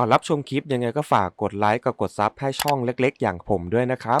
ก่อนรับชมคลิปยังไงก็ฝากกดไลค์กับกดซับให้ช่องเล็ก ๆ อย่างผมด้วยนะครับ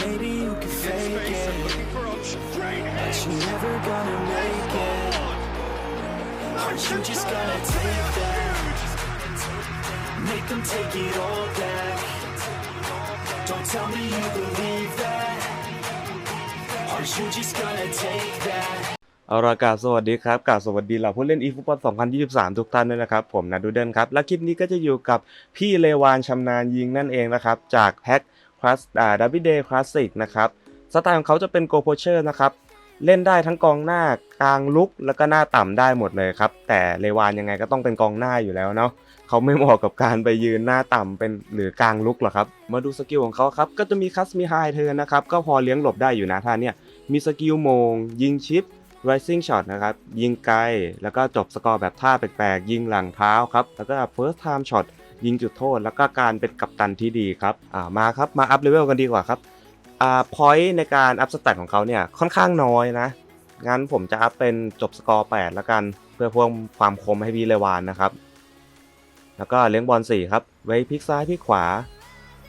Maybe you can fake it. But you're never gonna make it. Aren't you just gonna take that? Make them take it all back. Don't tell me you believe that. Aren't you just gonna take that? เอาละกาบสวัสดีครับกาบสวัสดีเหล่าผู้เล่นอีฟุตบอล2023 ทุกท่านด้วยนะครับ ผมนัดดูเดนครับ และคลิปนี้ก็จะอยู่กับพี่เลวานชำนาญยิงนั่นเองนะครับ จากแพ็ก คลาสอ่าดับบิเดย์คลาสสิกนะครับสไตล์ของเขาจะเป็นโกโพเชอร์นะครับเล่นได้ทั้งกองหน้ากลางลุกแล้วก็หน้าต่ำได้หมดเลยครับ แต่เลวานยังไงก็ต้องเป็นกองหน้าอยู่แล้วเนาะเขาไม่เหมาะกับการไปยืนหน้าต่ำเป็นหรือกลางลุกหรอกครับ มาดูสกิลของเขาครับก็จะมีคัสมีไฮเทิร์นนะครับก็พอเลี้ยงหลบได้อยู่นะท่าเนี่ยมีสกิลโมง ยิงชิป rising shot นะครับยิงไกล แล้วก็จบสกอร์แบบท่าแปลกๆยิงหลังเท้าครับแล้วก็ first time shot ยิงจุดโทษ แล้วก็การเป็นกัปตันที่ดีครับอ่ามาครับมาอัพเลเวลกันดีกว่าครับอ่า point ในการอัพสแตทของเขาเนี่ยค่อนข้างน้อยนะ งั้นผมจะอัพเป็นจบสกอร์8แล้วกันเพื่อเพิ่มความคมให้พี่เลวานนะครับ แล้วก็เลี้ยงบอล4ครับ ไว้พลิกซ้ายพลิกขวา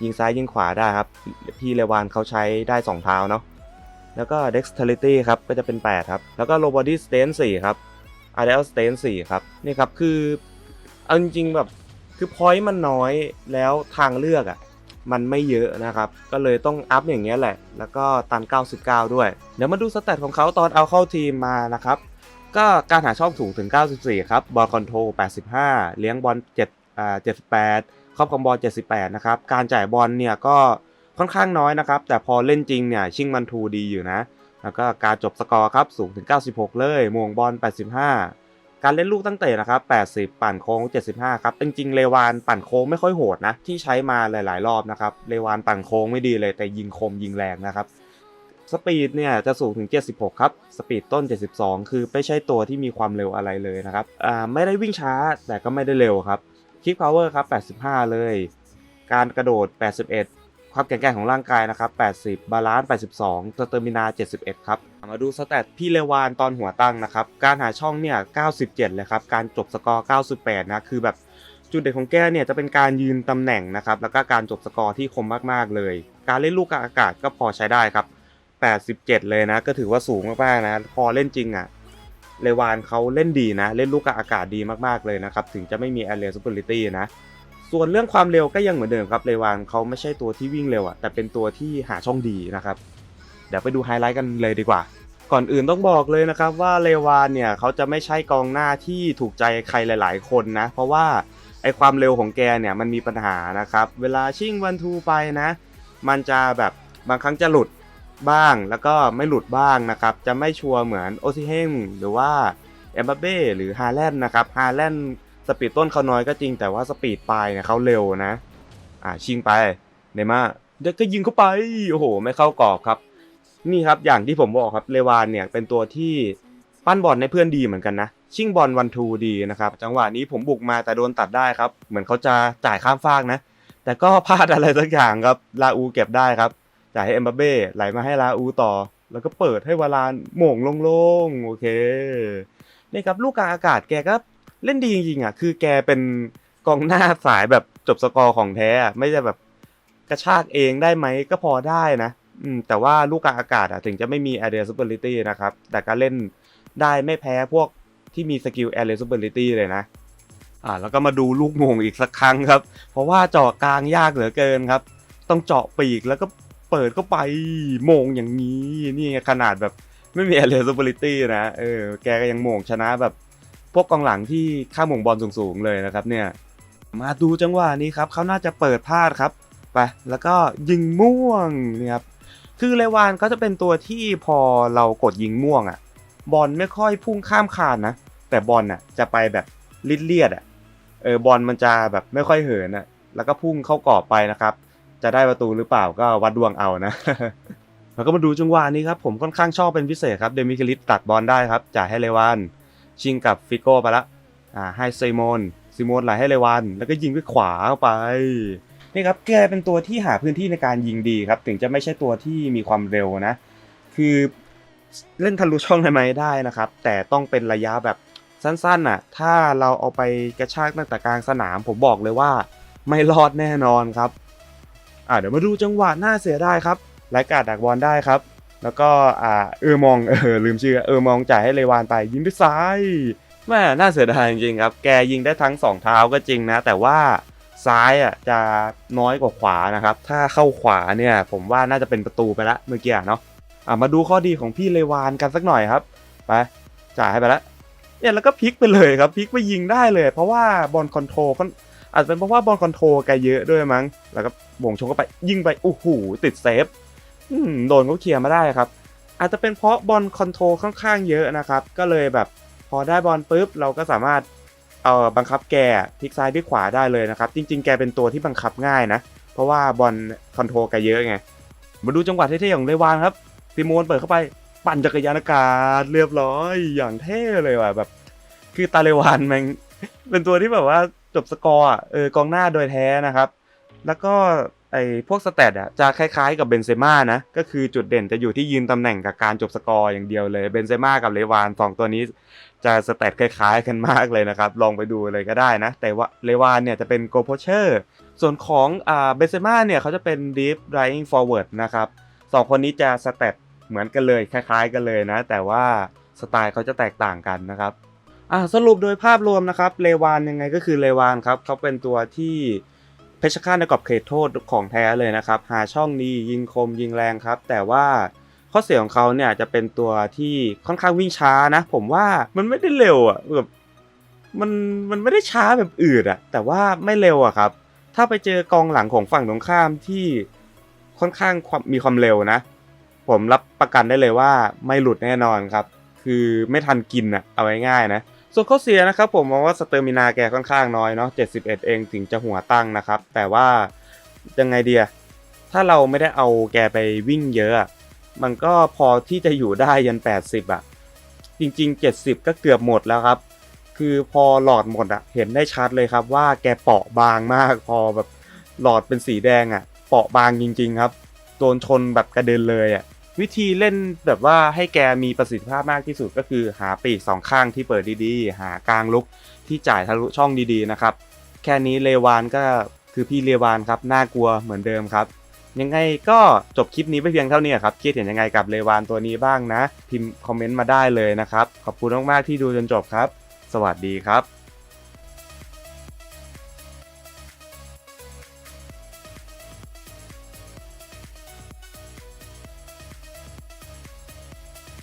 ยิงซ้ายยิงขวาได้ครับ พี่เลวานเขาใช้ได้สองเท้าเนาะแล้วก็ dexterity ครับก็จะเป็น 8 ครับ แล้วก็ low body stance 4 ครับ ideal stance 4 ครับ นี่ครับ คือเอาจริงแบบ คือ point มันน้อยแล้วทางเลือกอะ่ะมันไม่เยอะนะครับ ก็เลยต้องอัพอย่างเงี้ยแหละ แล้วก็ตัน 99 ด้วย เดี๋ยวมาดูสเตตของเขาตอนเอาเข้าทีมมานะครับ ก็การหาช่องสูงถึง 94 ครับ บอลคอนโทร85 เลี้ยงบอล7อ่า78 ครอบครองบอล 78 นะครับ การจ่ายบอลเนี่ยก็ค่อนข้างน้อยนะครับ แต่พอเล่นจริงเนี่ยชิงมันทูดีอยู่นะ แล้วก็การจบสกอร์ครับสูงถึง 96 เลยมวงบอล 85 การเล่นลูกตั้งเตะนะครับ 80 ปั่นโค้ง 75 ครับ จริงๆ เลวานปั่นโค้งไม่ค่อยโหดนะ ที่ใช้มาหลาย ๆ รอบนะครับ เลวานปั่นโค้งไม่ดีเลยแต่ยิงคมยิงแรงนะครับ สปีดเนี่ยจะสูงถึง 76 ครับ สปีดต้น 72 คือไม่ใช่ตัวที่มีความเร็วอะไรเลยนะครับ อ่า ไม่ได้วิ่งช้าแต่ก็ไม่ได้เร็วครับคิกพาวเวอร์ครับ 85 เลย การกระโดด 81 ความแข็งแกร่งของร่างกายนะครับ 80 บาลานซ์ 82 สเตอร์มินา 71 ครับ มาดูสแตทพี่เลวานตอนหัวตั้งนะครับ การหาช่องเนี่ย 97 เลยครับ การจบสกอร์ 98 นะ คือแบบจุดเด่นของแกเนี่ยจะเป็นการยืนตำแหน่งนะครับ แล้วก็การจบสกอร์ที่คมมากๆเลย การเล่นลูกกลางอากาศก็พอใช้ได้ครับ 87 เลยนะ ก็ถือว่าสูงมากๆนะ พอเล่นจริงอะ่ะ เลวานเขาเล่นดีนะ เล่นลูกกลางอากาศดีมากๆเลยนะครับ ถึงจะไม่มี area superiority นะ ส่วนเรื่องความเร็วก็ยังเหมือนเดิมครับเลวานเขาไม่ใช่ตัวที่วิ่งเร็วอะแต่เป็นตัวที่หาช่องดีนะครับ เดี๋ยวไปดูไฮไลท์กันเลยดีกว่า ก่อนอื่นต้องบอกเลยนะครับว่าเลวานเนี่ยเขาจะไม่ใช่กองหน้าที่ถูกใจใครหลาย ๆ คนนะ เพราะว่าไอความเร็วของแกเนี่ยมันมีปัญหานะครับ เวลาชิ่งวันทูไปนะ มันจะแบบบางครั้งจะหลุดบ้างแล้วก็ไม่หลุดบ้างนะครับ จะไม่ชัวร์เหมือนโอซิเฮงหรือว่าเอ็มบัเบ้หรือฮาแลนด์นะครับฮาแลนด์ สปีดต้นเขาน้อยก็จริงแต่ว่าสปีดปลายเนี่ยเขาเร็วนะ อ่าชิงไปเนม่าเด็กก็ยิงเข้าไปโอ้โห ไม่เข้ากรอบครับ นี่ครับอย่างที่ผมบอกครับเลวานเนี่ยเป็นตัวที่ปั้นบอลให้เพื่อนดีเหมือนกันนะ ชิงบอลวันทูดีนะครับจังหวะนี้ผมบุกมาแต่โดนตัดได้ครับ เหมือนเขาจะจ่ายข้ามฟากนะ แต่ก็พลาดอะไรสักอย่างครับลาอูเก็บได้ครับจ่ายให้เอ็มบัเบ้ไหลมาให้ลาอูต่อ แล้วก็เปิดให้วารานหม่งโล่งๆโอเคนี่ครับลูกกลางอากาศแกก็ เล่นดีจริงๆอะคือแกเป็นกองหน้าสายแบบจบสกอร์ของแท้อะไม่ใช่แบบกระชากเองได้ไหมก็พอได้นะ อืมแต่ว่าลูกกลางอากาศอะถึงจะไม่มี area superiority นะครับ แต่ก็เล่นได้ไม่แพ้พวกที่มีสกิล area superiority เลยนะ อ่าแล้วก็มาดูลูกโมงอีกสักครั้งครับ เพราะว่าเจาะกลางยากเหลือเกินครับ ต้องเจาะปีกแล้วก็เปิดเข้าไปโมงอย่างนี้ นี่ขนาดแบบไม่มี area superiority นะเออแกก็ยังโมงชนะแบบ พวกกองหลังที่ข้ามโมงบอลสูงๆเลยนะครับเนี่ยมาดูจังหวะนี้ครับเขาน่าจะเปิดพลาดครับไปแล้วก็ยิงม่วงนี่ครับคือเลวานก็จะเป็นตัวที่พอเรากดยิงม่วงอะ่ะบอลไม่ค่อยพุ่งข้ามคานนะ แต่บอลน่ะจะไปแบบลิดเลียดๆอะเออบอลมันจะแบบไม่ค่อยเหินอะแล้วก็พุ่งเข้ากรอบไปนะครับ จะได้ประตูหรือเปล่าก็วัดดวงเอานะแล้วก็มาดูจังหวะนี้ครับผมค่อนข้างชอบเป็นพิเศษครับเดมิคลิสตัดบอลได้ครับจ่ายให้เลวาน ชิงกับฟิโก้ไปละอ่าให้ซีโมนซีโมนไหลให้เลวานแล้วก็ยิงด้วยขวาเข้าไปนี่ครับแกเป็นตัวที่หาพื้นที่ในการยิงดีครับ ถึงจะไม่ใช่ตัวที่มีความเร็วนะ คือเล่นทะลุช่องได้ไหมได้นะครับ แต่ต้องเป็นระยะแบบสั้นๆน่ะ ถ้าเราเอาไปกระชากตั้งแต่กลางสนาม ผมบอกเลยว่าไม่รอดแน่นอนครับ อ่าเดี๋ยวมาดูจังหวะหน่าเสียได้ครับไลกาดดักบอลได้ครับ แล้วก็อ่าเออมองเออลืมชื่อเออมองจ่ายให้เลวานไปยิงด้วยซ้ายแม่น่าเสียดายจริงครับ แกยิงได้ทั้งสองเท้าก็จริงนะ แต่ว่าซ้ายอะจะน้อยกว่าขวานะครับ ถ้าเข้าขวาเนี่ยผมว่าน่าจะเป็นประตูไปละเมื่อกี้เนาะอะมาดูข้อดีของพี่เลวานกันสักหน่อยครับไปจ่ายให้ไปละเนี่ยแล้วก็พลิกไปเลยครับพลิกไปยิงได้เลย เพราะว่าบอลคอนโทรลค่อาจจะเป็นเพราะว่าบอลคอนโทรลแกเยอะด้วยมั้ง แล้วก็บ่งชงเข้าไปยิงไปโอ้โหติดเซฟ อืมโดนเขาเคลียร์มาได้ครับ อาจจะเป็นเพราะบอลคอนโทรลค่อนข้างเยอะนะครับ ก็เลยแบบพอได้บอลปุ๊บเราก็สามารถเอ่อบังคับแกพลิกซ้ายพลิกขวาได้เลยนะครับ จริง ๆ แกเป็นตัวที่บังคับง่ายนะ เพราะว่าบอลคอนโทรลแกเยอะไง มาดูจังหวะเท่ๆของเลวานครับซิโมนเปิดเข้าไปปั่นจักรยานอากาศเรียบร้อยอย่างเท่เลยว่ะแบบ คือตาเลวานแมันเป็นตัวที่แบบว่าจบสกอร์เออกองหน้าโดยแท้นะครับ แล้วก็ ไอ้พวกสแตทอะจะคล้ายๆกับเบนเซม่านะ ก็คือจุดเด่นจะอยู่ที่ยืนตำแหน่งกับการจบสกอร์อย่างเดียวเลย เบนเซม่ากับเลวานสองตัวนี้ จะสแตทคล้ายๆกันมากเลยนะครับ ลองไปดูเลยก็ได้นะ แต่ว่าเลวานเนี่ยจะเป็นโกโพเชอร์ ส่วนของอ่าเบนเซม่าเนี่ยเขาจะเป็น deep lying forward นะครับสองคนนี้จะสแตทเหมือนกันเลยคล้ายๆกันเลยนะ แต่ว่าสไตล์เขาจะแตกต่างกันนะครับอ่าสรุปโดยภาพรวมนะครับเลวานยังไงก็คือเลวานครับเขาเป็นตัวที่ เพชรฆาตในกรอบเขตโทษของแท้เลยนะครับ หาช่องดียิงคมยิงแรงครับ แต่ว่าข้อเสียของเขาเนี่ยจะเป็นตัวที่ค่อนข้างวิ่งช้านะ ผมว่ามันไม่ได้เร็วอะแบบมันมันไม่ได้ช้าแบบอืดอะ แต่ว่าไม่เร็วอะครับ ถ้าไปเจอกองหลังของฝั่งตรงข้ามที่ค่อนข้างความมีความเร็วนะ ผมรับประกันได้เลยว่าไม่หลุดแน่นอนครับ คือไม่ทันกินอะเอาไว้ง่ายนะ ส่วนข้อเสียนะครับผมมองว่าสเตอร์มินาแกค่อนข้างน้อยเนาะ71 เองถึงจะหัวตั้งนะครับ แต่ว่ายังไงเดียถ้าเราไม่ได้เอาแกไปวิ่งเยอะ มันก็พอที่จะอยู่ได้ยัน 80 อะ จริง ๆ 70 ก็เกือบหมดแล้วครับ คือพอหลอดหมดอะ เห็นได้ชัดเลยครับว่าแกเปราะบางมาก พอแบบหลอดเป็นสีแดงอะ เปราะบางจริง ๆ ครับ โดนชนแบบกระเด็นเลยอะ วิธีเล่นแบบว่าให้แกมีประสิทธิภาพมากที่สุดก็คือหาปีกสองข้างที่เปิดดีๆ หากลางลุกที่จ่ายทะลุช่องดีๆนะครับ แค่นี้เลวานก็คือพี่เลวานครับน่ากลัวเหมือนเดิมครับ ยังไงก็จบคลิปนี้ไปเพียงเท่านี้ครับคิดเห็นยังไงกับเลวานตัวนี้บ้างนะ พิมพ์คอมเมนต์มาได้เลยนะครับ ขอบคุณมากๆที่ดูจนจบครับ สวัสดีครับ